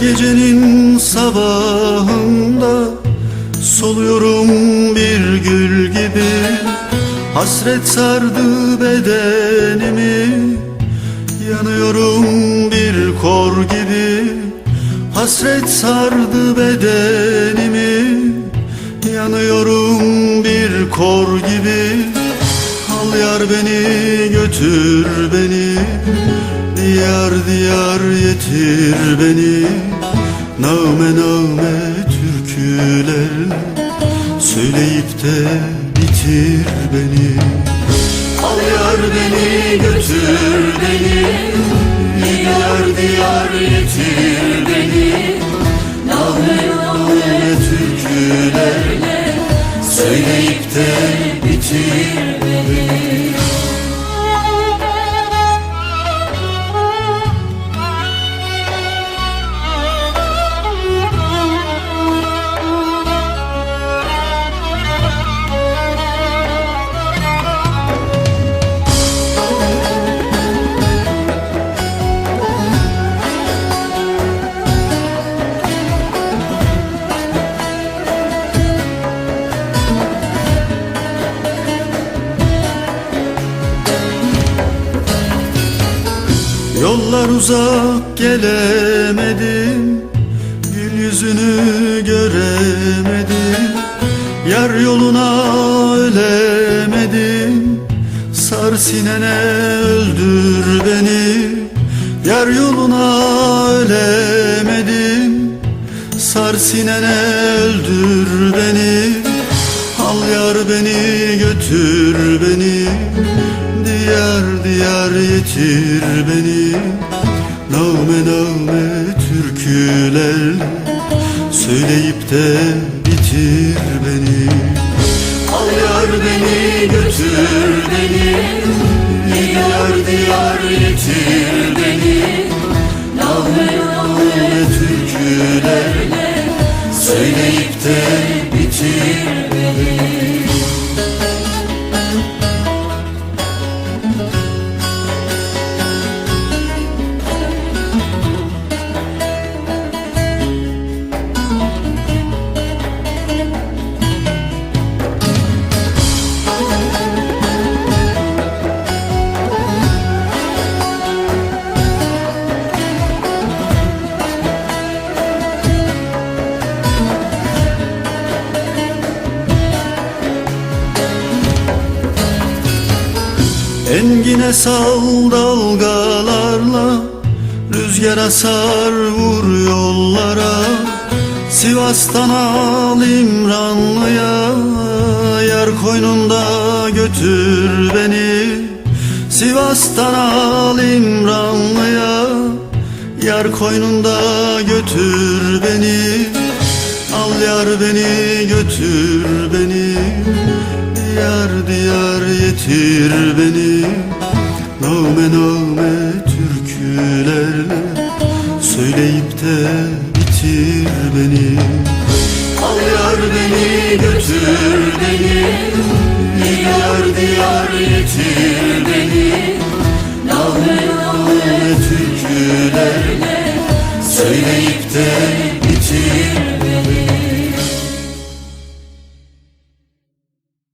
gecenin sabahında Soluyorum bir gül gibi. Hasret sardı bedenimi Yanıyorum bir kor gibi. Hasret sardı bedenimi Yanıyorum bir kor gibi yar beni götür beni. Diyar diyar yetir beni. Nağme nağme türkülerle Söyleyip de bitir beni. Al yar beni götür beni. Diyar diyar yetir beni. Nağme nağme türkülerle Söyleyip de bitir beni Yollar uzak gelemedim. Gül yüzünü göremedim. Yar yoluna ölemedim. Sar sinene öldür beni. Yar yoluna ölemedim. Sar sinene öldür beni. Al yar beni götür beni Diyar diyar yetir beni. Nağme nağme türkülerle Söyleyip de bitir beni. Al yar beni götür beni. Diyar diyar yetir beni. Nağme nağme türkülerle Söyleyip de Engine sal dalgalarla Rüzgara sar vur yollara. Sivas'tan al İmranlı'ya Yar koynunda götür beni. Sivas'tan al İmranlı'ya Yar koynunda götür beni. Al yar beni götür beni. Diyar diyar yetir beni. Nağme nağme türkülerle Söyleyip de bitir beni. Al yar beni götür beni. Diyar diyar yetir beni. Nağme nağme türkülerle